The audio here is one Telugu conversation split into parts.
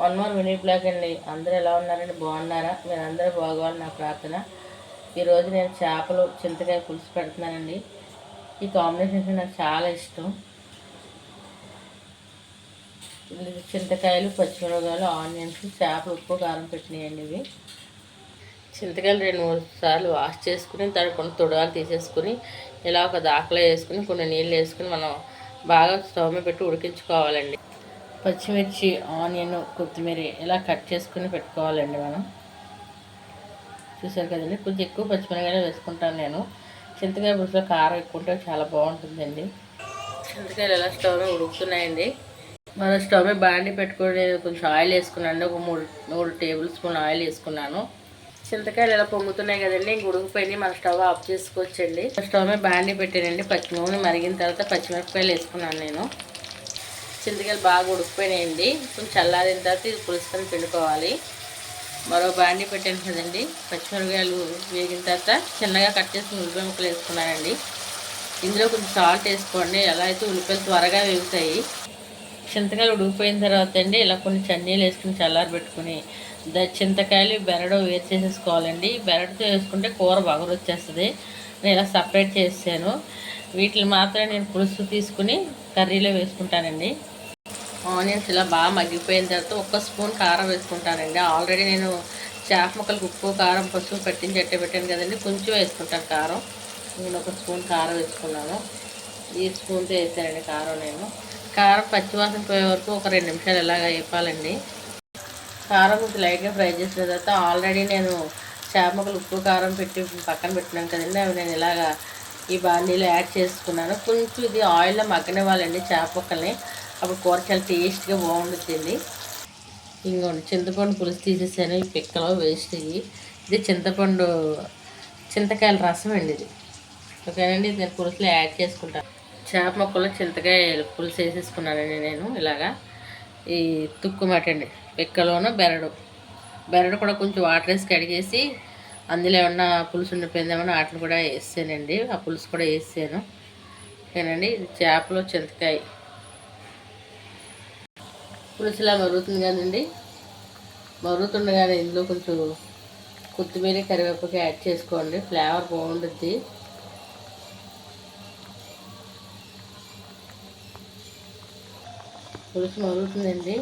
వన్ మోర్ మినీ బ్లాక్ అండి అందరూ ఎలా ఉన్నారండి? బాగున్నారా? మీరు అందరూ బాగోవాలి నా ప్రార్థన. ఈరోజు నేను చేపలు చింతకాయ పులుసు పెడుతున్నానండి. ఈ కాంబినేషన్ నాకు చాలా ఇష్టం. చింతకాయలు పచ్చిమిరపకాయలు ఆనియన్స్ చేపలు ఉప్పు కారం పెట్టినాయండి ఇవి. చింతకాయలు రెండు మూడు సార్లు వాష్ చేసుకుని తర్వాత కొన్ని తొడగాలు తీసేసుకుని ఇలా ఒక దాకలో వేసుకుని కొన్ని నీళ్ళు వేసుకుని మనం బాగా స్టవ్ మీద పెట్టి ఉడికించుకోవాలండి. పచ్చిమిర్చి ఆనియన్ కొత్తిమీర ఇలా కట్ చేసుకుని పెట్టుకోవాలండి మనం. చూసారు కదండి? కొంచెం ఎక్కువ పచ్చిమిరకాయలు వేసుకుంటాను నేను. చింతకాయ పులుసులో కారం ఎక్కువ ఉంటే చాలా బాగుంటుందండి. చింతకాయలు ఎలా స్టవ్ మీద ఉడుకుతున్నాయండి? మన స్టవ్ మీద బాండి పెట్టుకుని కొంచెం ఆయిల్ వేసుకున్నాను. ఒక మూడు మూడు టేబుల్ స్పూన్ ఆయిల్ వేసుకున్నాను. చింతకాయలు ఎలా పొంగుతున్నాయి కదండి? ఇంక మన స్టవ్ ఆఫ్ చేసుకోవచ్చండి. స్టవ్ మీద బాండి పెట్టానండి. పచ్చి నూనె మరిగిన తర్వాత పచ్చిమిరపకాయలు వేసుకున్నాను నేను. చింతకాయలు బాగా ఉడికిపోయినాయండి. కొంచెం చల్లారిన తర్వాత ఇది పులుసుకొని పిండుకోవాలి. మరో బాండి పెట్టాను కదండి. పచ్చిమిరపకాయలు వేగిన తర్వాత చిన్నగా కట్ చేసి ఉల్లిపాయ ముక్కలు వేసుకున్నానండి. ఇందులో కొంచెం సాల్ట్ వేసుకోండి. ఎలా అయితే ఉల్లిపాయలు త్వరగా వేగుతాయి. చింతకాయలు ఉడికిపోయిన తర్వాత అండి ఇలా కొన్ని చన్నీలు వేసుకుని చల్లారి పెట్టుకుని ద చింతకాయలు బెరడు వేరు చేసేసుకోవాలండి బెరడుతో వేసుకుంటే కూర బాగా వచ్చేస్తుంది. నేను ఇలా సపరేట్ చేసాను వీటిని మాత్రమే నేను పులుసు తీసుకుని కర్రీలో వేసుకుంటానండి. ఆనియన్స్ ఇలా బాగా మగ్గిపోయిన తర్వాత ఒక్క స్పూన్ కారం వేసుకుంటానండి. ఆల్రెడీ నేను చేప ముక్కలకు ఉప్పు కారం పసుపు పెట్టించి అట్టే పెట్టాను కదండి. కొంచెం వేసుకుంటాను కారం. నేను ఒక స్పూన్ కారం వేసుకున్నాను. ఈ స్పూన్తో వేసానండి కారం నేను. కారం పచ్చివాసన పోయే వరకు ఒక రెండు నిమిషాలు ఇలాగ వేపాలండి. కారం కొంచెం లైట్గా ఫ్రై చేసిన తర్వాత ఆల్రెడీ నేను చేప ముక్కలు ఉప్పు కారం పెట్టి పక్కన పెట్టినాను కదండి. అవి నేను ఇలాగా ఈ బాండీలో యాడ్ చేసుకున్నాను. కొంచెం ఇది ఆయిల్లో మగ్గనివ్వాలండి చేప ముక్కల్ని. అప్పుడు కూర చాలా టేస్ట్గా బాగుంటుంది ఇంకోండి చింతపండు పులుసు తీసేసాను. ఈ పిక్కలో వేస్ట్ ఇవి. ఇది చింతపండు చింతకాయల రసం అండి ఇది. ఓకేనండి నేను పులుసులో యాడ్ చేసుకుంటాను. చేప ముక్కలో చింతకాయ పులుసు వేసేసుకున్నానండి నేను ఇలాగా. ఈ తుక్కు మట అండి పిక్కలోను బెరడు. బెరడు కూడా కొంచెం వాటర్ వేసి కడిగేసి అందులో ఏమన్నా పులుసు ఉండిపోయిందేమన్నా వాటిని కూడా వేసానండి. ఆ పులుసు కూడా వేసాను. ఓకేనండి ఇది చేపలో చింతకాయ. పులుసు ఇలా మరుగుతుంది కదండి. మరుగుతుండగానే ఇందులో కొంచెం కొత్తిమీర కరివేపాకు యాడ్ చేసుకోండి. ఫ్లేవర్ బాగుంటుంది పులుసు మరుగుతుందండి.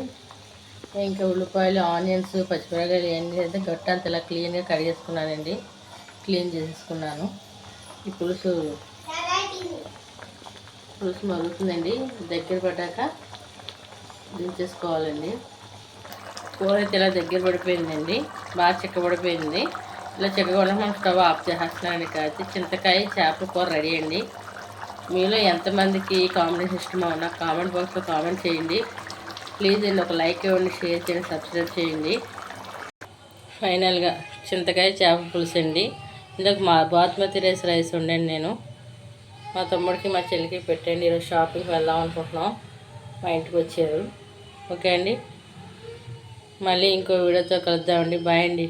ఇంకా ఉల్లిపాయలు ఆనియన్స్ పచ్చిమిరకాయలు ఇవన్నీ అయితే గట్టంత ఇలా క్లీన్గా కడిగేసుకున్నానండి క్లీన్ చేసేసుకున్నాను. ఈ పులుసు పులుసు మరుగుతుందండి. దగ్గర పడ్డాక దించేసుకోవాలండి కూర అయితే ఇలా దగ్గర పడిపోయిందండి. బాగా చిక్కబడిపోయింది ఇలా చిక్కకుండా మనం స్టవ్ ఆఫ్ చేసేస్తున్నానండి కాకపోతే చింతకాయ చేపల కూర రెడీ అండి. మీలో ఎంతమందికి కాంబినేషన్ ఇష్టమో నాకు కామెంట్ బాక్స్లో కామెంట్ చేయండి. ప్లీజ్ అండి ఒక లైక్ ఇవ్వండి షేర్ చేయండి సబ్స్క్రైబ్ చేయండి. ఫైనల్గా చింతకాయ చేప పులుసు అండి. ఇందాక మా బాస్మతి రైస్ రైస్ ఉండండి నేను. మా తమ్ముడికి మా చెల్లికి పెట్టండి. ఈరోజు షాపింగ్కి వెళ్దాం అనుకుంటున్నాం. మా ఇంటికి వచ్చారు. ఓకే అండి. మళ్ళీ ఇంకో వీడియోతో కలుద్దామండి. బాయ్ అండి.